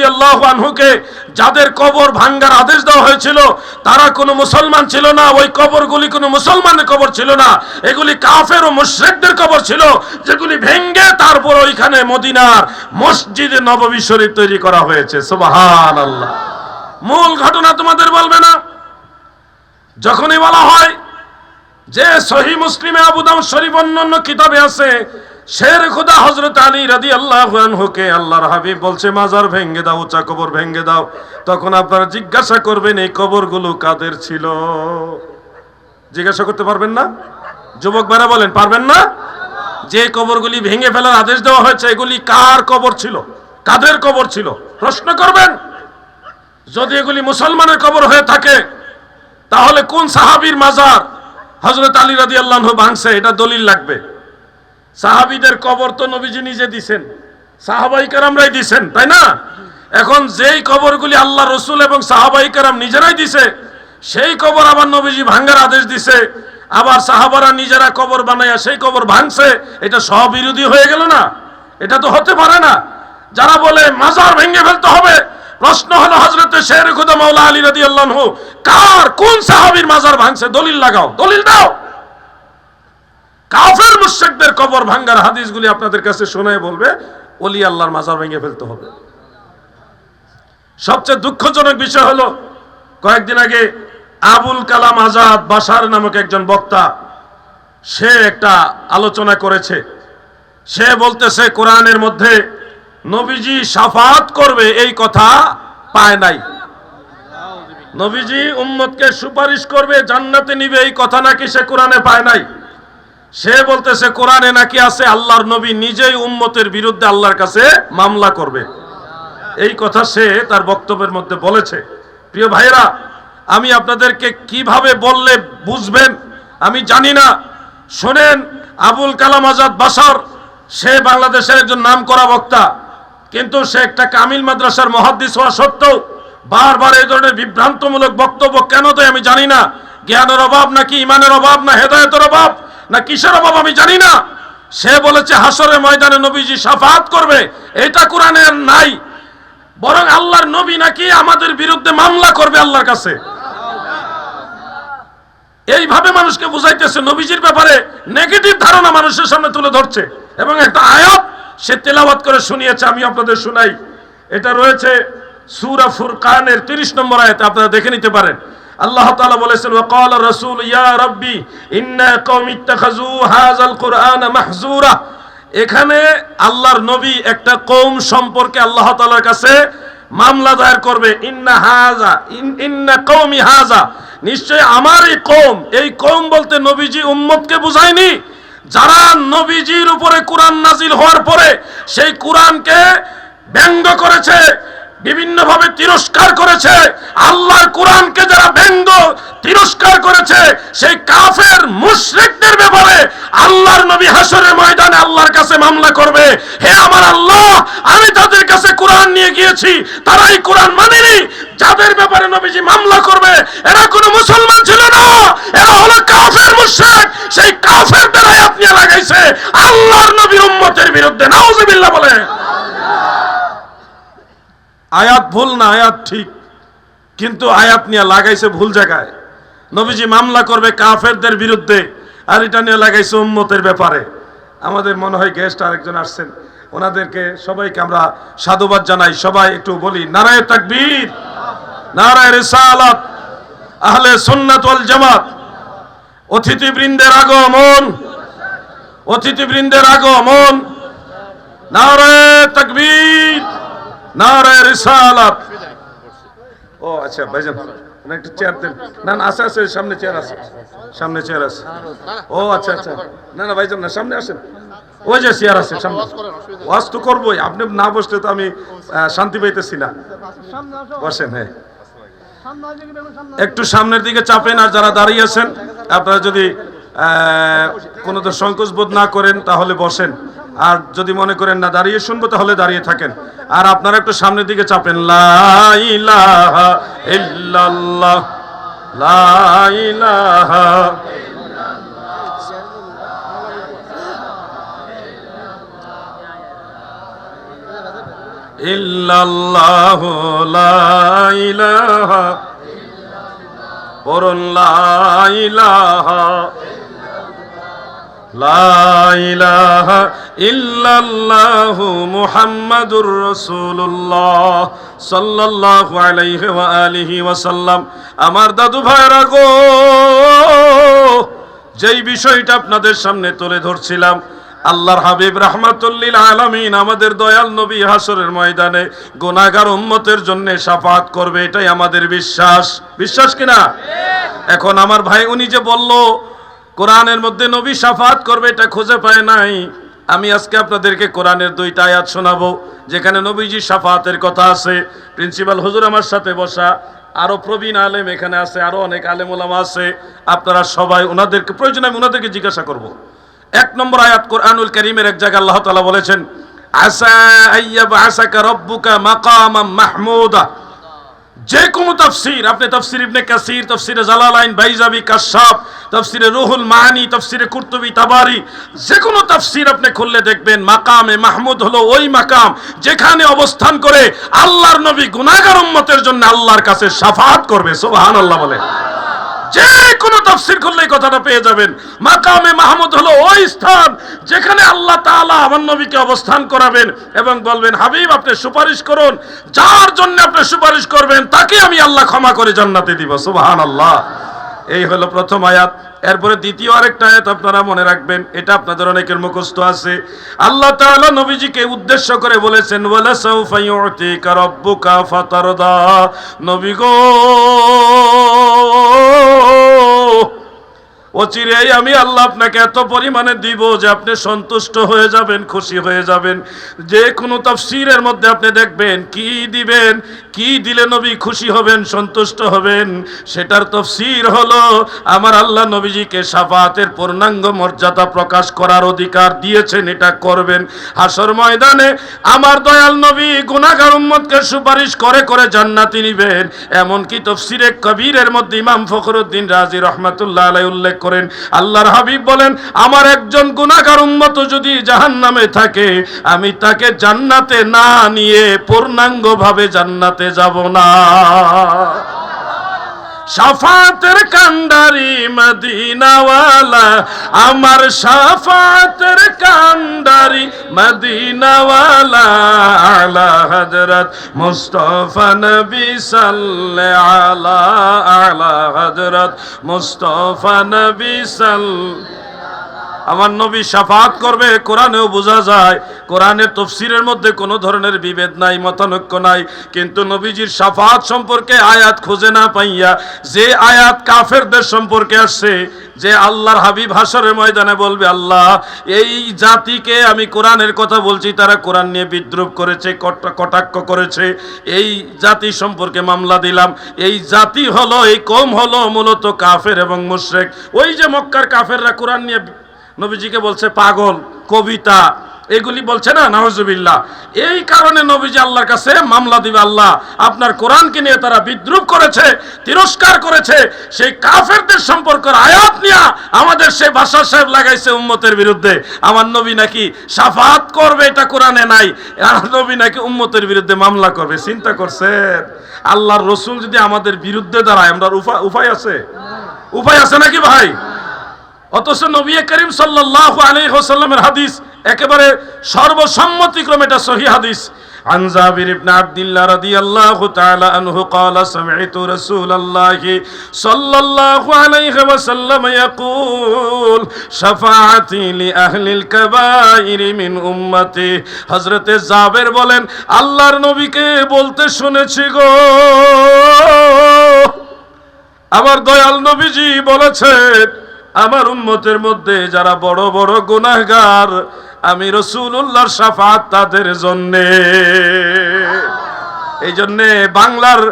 রাদিয়াল্লাহু আনহুকে যাদের কবর ভাঙ্গার আদেশ দেওয়া হয়েছিল, তারা কোনো মুসলমান ছিল না, ওই কবরগুলি কোনো মুসলমানের কবর ছিল না, এগুলি কাফের ও মুশরিকদের কবর ছিল, যেগুলি ভেঙ্গে তারপর ওইখানে মদিনার মসজিদে নববী শরীফ তৈরি করা হয়েছে। সুবহানাল্লাহ। মূল ঘটনা তোমাদের বলবে না? যখনই বলা হয় যে সহি মুসলিমে আবুদাম শরীফ অন্যান্য কিতাবে আছে শের খুদা হজরত আলী রাদি আল্লাহ হুকে আল্লাহর হাবিব বলছে, মাজার ভেঙ্গে দাও, উঁচা কবর ভেঙ্গে দাও। তখন আপনারা জিজ্ঞাসা করবেন, এই কবরগুলো কাদের ছিল? জিজ্ঞাসা করতে পারবেন না? যুবক ভাইরা বলেন, পারবেন না? যে কবরগুলি ভেঙে ফেলার আদেশ দেওয়া হয়েছে, এগুলি কার কবর ছিল? কাদের কবর ছিল? প্রশ্ন করবেন? যদি এগুলি মুসলমানের কবর হয়ে থাকে, তাহলে কোন সাহাবীর মাজার হজরত আলী রাদি আল্লাহ ভাঙছে? এটা দলিল লাগবে। সাহাবীদের কবর তো নবীজি নিজে দিছেন। সাহাবাই কারামরাই দিছেন, তাই না? এখন যেই কবরগুলি আল্লাহ রসুল এবং সাহাবাই কারাম নিজেরাই দিছে, সেই কবর আবার নবীজি ভাঙ্গার আদেশ দিছে। আবার সাহাবারা নিজেরা কবর বানাইয়া সেই কবর ভাঙছে, এটা সবিরোধী হয়ে গেল না? এটা তো হতে পারে না। যারা বলে, মাজার ভেঙে ফেলতে হবে প্রশ্ন হলো হজরত শের খুদা আলী রাদি আল্লাহ কার, কোন সাহাবীর মাজার ভাঙছে? দলিল লাগাও, দলিল দাও। কাফের মুশরিকদের কবর ভাঙ্গার হাদিসগুলি আপনাদের কাছে শোনায় বলবে, ওলি আল্লাহর মাজার ভেঙে ফেলতে হবে। সবচেয়ে দুঃখজনক বিষয় হলো, কয়েকদিন আগে আবুল কালাম আজাদ বাসার নামক একজন বক্তা, সে একটা আলোচনা করেছে। সে বলতেছে, কোরআনের মধ্যে নবীজি সাফাত করবে, এই কথা পায় নাই। নবীজি উম্মতকে সুপারিশ করবে, জান্নাতে নিবে, এই কথা নাকি সে কোরআনে পায় নাই। সে বলতেছে, কোরআনে নাকি আছে, আল্লাহর নবী নিজেই উম্মতের বিরুদ্ধে আল্লাহর কাছে মামলা করবে। এই কথা সে তার বক্তব্যের মধ্যে বলেছে। প্রিয় ভাইরা আমি আপনাদেরকে কীভাবে বললে বুঝবেন, আমি জানি না। শোনেন, আবুল কালাম আজাদ বাসার, সে বাংলাদেশের একজন নাম করা বক্তা। কিন্তু সে একটা কামিল মাদ্রাসার মহাদ্দিস হওয়া সত্ত্বেও বারবার এই ধরনের বিভ্রান্তমূলক বক্তব্য কেন দেয় আমি জানি না। জ্ঞানের অভাব নাকি ইমানের অভাব না হেদায়তের অভাব? না কিসের অভাব আমি জানি না। সে বলেছে, হাসরের ময়দানে নবীজি সাফাত করবে। এটা কোরআনের নাই। বরং আল্লাহর নবী নাকি আমাদের বিরুদ্ধে মামলা করবে আল্লাহর কাছে। এইভাবে মানুষকে বুঝাইতেছে, নবীজির ব্যাপারে নেগেটিভ ধারণা মানুষের সামনে তুলে ধরছে। এবং একটা আয়াত সে তেলাওয়াত করে শুনিয়েছে, আমি আপনাদের শুনাই। এটা রয়েছে সূরা ফুরকানের 30 নম্বর আয়াতে, আপনারা দেখে নিতে পারেন। আল্লাহ তাআলা বলেছেন, ওয়াকাল রাসূল, ইয়া রাব্বি, ইন্না কওমি ইত্তাখাযু হাযাল কুরআনা মাহজুরা এখানে আল্লাহর নবী একটা কৌম সম্পর্কে আল্লাহ তাআলার কাছে মামলা দায়ের করবে, ইন্না ইন্না কওমি নিশ্চয় আমার এই কৌম এই কৌম বলতে নবীজি উম্মতকে বুঝায়নি। যারা নবীজির উপরে কোরআন নাজিল হওয়ার পরে সেই কোরআনকে ব্যঙ্গ করেছে বিভিন্নভাবে তিরস্কার করেছে। আল্লাহর কোরআনকে যারা ব্যঙ্গ তিরস্কার করেছে, সেই কাফের মুশরিকদের ব্যাপারে আল্লাহর নবী হাসরের ময়দানে আল্লাহর কাছে মামলা করবে। হে আমার আল্লাহ, আমি তাদের কাছে কোরআন নিয়ে গিয়েছি তারা এই কোরআন মানেনি। যাদের ব্যাপারে নবীজি মামলা করবে, এরা কোনো মুসলমান ছিল না, এরা হলো কাফের মুশরিক। সেই কাফের দ্বারাই আপনি লাগাইছে। আল্লাহর নবীর উম্মতের বিরুদ্ধে নাউজুবিল্লাহ বলে আয়াত ভুল না, আয়াত ঠিক। কিন্তু আয়াত নিয়ে লাগাইছে ভুল জায়গায়। নবীজি মামলা করবে কাফেরদের বিরুদ্ধে, আর এটা নিয়ে লাগাইছে উম্মতের ব্যাপারে। আমাদের মনে হয় গেস্ট আরেকজন আসছেন। ওনাদেরকে সবাইকে আমরা সাধুবাদ জানাই। সবাই একটু বলি, নারায় তাকবীর, নারায় রিসালাত, আহলে সুন্নাত ওয়াল জামাত। অতিথিবৃন্দের আগমন অতিথিবৃন্দের আগমন, নারায় তাকবীর। ও আচ্ছা চেয়ার না না আছে সামনে চেয়ার আছে। সামনে চেয়ার আছে। ও আচ্ছা আচ্ছা। না না না, সামনে ওই যে চেয়ার আছে ওয়াজ তো করবোই। আপনি না বসলে তো আমি শান্তি পাইতেছি না। বসেন হ্যাঁ। একটু সামনের দিকে চাপেন আর যারা দাঁড়িয়ে আছেন, আপনারা যদি কোনো তো সংকোচ বোধ না করেন, তাহলে বসেন। আর যদি মনে করেন না, দাঁড়িয়ে শুনব তাহলে দাঁড়িয়ে থাকেন। আর আপনারা একটু সামনের দিকে চাপেন। ইল্লাল্লাহ ইলাহা ইলাহা। আমার দাদু ভাইরা গো, যেই বিষয়টা আপনাদের সামনে তুলে ধরছিলাম, আল্লাহর হাবিব রাহমাতুল্লিল আলামিন আমাদের দয়াল নবী হাসরের ময়দানে গোনাগার উম্মতের জন্য শাফাত করবে, এটাই আমাদের বিশ্বাস। বিশ্বাস কিনা? এখন আমার ভাই উনি যে বলল কোরআনের মধ্যে নবী সাফাত করবে, এটা খুঁজে পায় নাই। আমি আজকে আপনাদেরকে কোরআনের দুইটা আয়াত শোনাবো, যেখানে নবীজি সাফাতের কথা আছে। প্রিন্সিপাল হুজুর আমার সাথে বসা, আরও প্রবীণ আলেম এখানে আছে, আরও অনেক আলেম ওলামা আছে। আপনারা সবাই ওনাদেরকে, প্রয়োজন আমি ওনাদেরকে জিজ্ঞাসা করব। এক নম্বর আয়াত কোরআনুল করিমের এক জায়গায় আল্লাহ তাআলা বলেছেন, আসা আইয়াব আসাকা রব্বুকা মাকামাম মাহমুদা। যে কোনো তফসির, আপনি তফসির ইবনে কাসির, তাফসিরে জালালাইন, বাইজাবি কাশাব তফসিরে রুহুল মাহানি, তফসিরে কুর্তুবি, তাবারি যে কোনো তফসির আপনি খুললে দেখবেন মাকামে মাহমুদ হলো ওই মাকাম যেখানে অবস্থান করে আল্লাহর নবী গুনাহগার উম্মতের জন্য আল্লাহর কাছে সাফাত করবে, সুবহানাল্লাহ বলে। যে কোনো তাফসির করলে কথাটা পেয়ে যাবেন। মাকামে মাহমুদ হলো ওই স্থান যেখানে আল্লাহ তাআলা আমার নবীকে অবস্থান করাবেন এবং বলবেন, হাবিব, আপনি সুপারিশ করুন। যার জন্য আপনি সুপারিশ করবেন, তাকে আমি আল্লাহ ক্ষমা করে জান্নাতে দিব। সুবহানাল্লাহ। এই হলো প্রথম আয়াত। এরপরে দ্বিতীয় আরেকটা আয়াত আপনারা মনে রাখবেন, এটা আপনাদের অনেকের মুখস্থ আছে। আল্লাহ তাআলা নবীজিকে উদ্দেশ্য করে বলেছেন, ওয়ালা সাউফা ইউতিকা রাব্বুকা ফাতারদা। নবী গো অচিরেই আমি আল্লাহ আপনাকে এত পরিমাণে দিব যে আপনি সন্তুষ্ট হয়ে যাবেন, খুশি হয়ে যাবেন। যে কোনো তাফসীরের মধ্যে আপনি দেখবেন, কি দিবেন, কি দিলে নবী খুশি হবেন, সন্তুষ্ট হবেন, সেটার তফসির হলো আমার আল্লাহ নবীজিকে সাফাতের পূর্ণাঙ্গ মর্যাদা প্রকাশ করার অধিকার দিয়েছেন, এটা করবেন। হাসর ময়দানে আমার দয়াল নবী গুনাহগার উম্মতকে সুপারিশ করে করে জান্নাতি নিবেন। এমনকি তফসিরে কবিরের মধ্যে ইমাম ফখরুদ্দিন রাজি রহমাতুল্লাহ আলাই উল্লেখ করেন। আল্লাহর হাবিব বলেন, আমার একজন গুণাগার উন্মত যদি জাহান নামে থাকে, আমি তাকে জান্নাতে না নিয়ে পূর্ণাঙ্গভাবে জান্নাতে যাব না। সাফাতের কান্ডারি মদিনাওয়ালা, আমার সাফাতের কান্ডারি মদিনাওয়ালা, আলা হজরত মুস্তফা নবী সাল্লে আলা আলা হজরত মুস্তফা নবী সাল্লাল্লাহু আমার নবী সাফাত করবে, কোরআনেও বোঝা যায়, কোরআনের তফসিরের মধ্যে কোনো ধরনের বিভেদ নাই, মতানৈক্য নাই। কিন্তু নবীজির সাফাত সম্পর্কে আয়াত খুঁজে না পাইয়া, যে আয়াত কাফেরদের সম্পর্কে আসছে, যে আল্লাহর হাবিব হাসরের ময়দানে বলবে, আল্লাহ, এই জাতিকে আমি কোরআনের কথা বলছি, তারা কোরআন নিয়ে বিদ্রুপ করেছে কটাক্ষ করেছে। এই জাতি সম্পর্কে মামলা দিলাম। এই জাতি হলো, এই কম হলো মূলত কাফের এবং মুশরেক। ওই যে মক্কার কাফেররা কোরআন নিয়ে নবীজিকে বলছে পাগল, কবিতা, এগুলি বলছে না নওয়াজুবিল্লাহ এই কারণে নবীজি আল্লাহর কাছে মামলা দিবে, আল্লাহ, আপনার কোরআনকে নিয়ে তারা বিদ্রুপ করেছে, তিরস্কার করেছে, সেই কাফেরদের সম্পর্কের আয়াত নিয়ে আমাদের সেই বাসার সাহেব লাগাইছে উম্মতের বিরুদ্ধে। আমার নবী নাকি সাফাত করবে, এটা কোরআনে নাই। আর নবী নাকি উম্মতের বিরুদ্ধে মামলা করবে, চিন্তা করছেন? আল্লাহর রসুল যদি আমাদের বিরুদ্ধে দাঁড়ায়, আমরা উপায় আছে? উপায় আছে নাকি ভাই? অথচ নবী করিম সাল্লাল্লাহু আলাইহি ওয়াসাল্লামের হাদিস একেবারে সর্বসম্মতিক্রমে এটা সহি হাদিস عن جابر بن عبد الله رضي الله تعالى عنه قال سمعت رسول الله صلى الله عليه وسلم يقول شفاعتي لأهل الكبائر من أمتي হযরত জাবের বলেন আল্লাহর নবীকে বলতে শুনেছি গো আমার দয়াল নবীজি বলেছেন আমার উম্মতের মধ্যে যারা বড় বড় গুনাহগার, আমি রসুল্লাহর সাফাত তাদের জন্যে। এই জন্যে বাংলার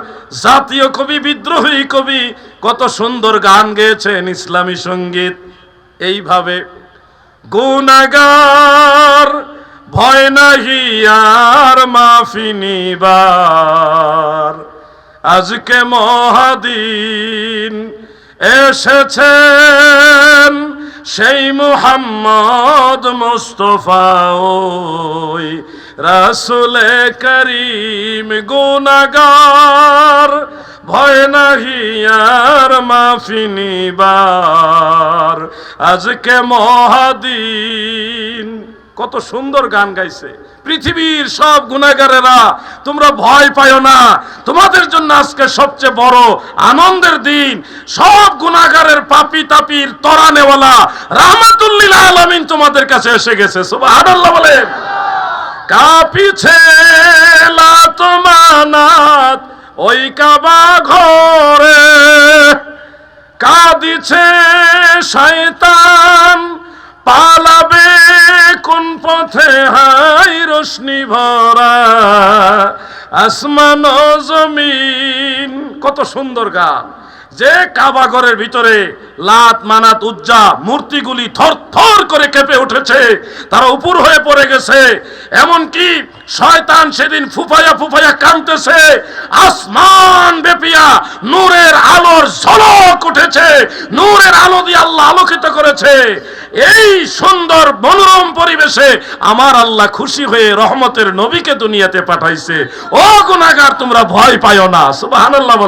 জাতীয় কবি, বিদ্রোহী কবি কত সুন্দর গান গেয়েছেন ইসলামী সংগীত। এইভাবে গুনাগার ভয় নাহি আর মাফি নিবার। আজকে মহাদিন এসেছেন সেই মুহাম্মদ মুস্তফা, ওই রাসুলে করিম গুনাগার ভয় নাহি আর মাফি নিবার। আজকে মহাদিন কত সুন্দর গান গাইছে। পৃথিবীর সব গুণাগারেরা, তোমরা ভয় পাও না। তোমাদের জন্য আজকে সবচেয়ে বড় আনন্দের দিন। সব গুণাগারের পাপি তাপির তরানেওয়ালা রাহমাতুল্লিল আলমিন তোমাদের কাছে এসে গেছে। সুবহানাল্লাহ বলেন। কাপিছে লাতমানাত ওই কাবা ঘরে কাঁদিছে শয়তান। পালাবে কোন পথে? হাই রশ্মি ভরা আসমান জমিন। কত সুন্দর গান। যে কাবাগরের ভিতরে লাত, মানাত, উজ্জা, মূর্তিগুলি থর থর করে কেঁপে উঠেছে, তারা উপর হয়ে পড়ে গেছে। এমনকি শয়তান সেদিন ফুফায়া ফুফায়া কাঁদতেছে, আসমান বেপিয়া, নূরের আলোর ঝলক উঠেছে, নূরের আলো দিয়ে আল্লাহ আলোকিত করেছে। এই সুন্দর মনোরম পরিবেশে আমার আল্লাহ খুশি হয়ে রহমতের নবীকে দুনিয়াতে পাঠাইছে। ও গুনাগার তোমরা ভয় পাইও না। বলো।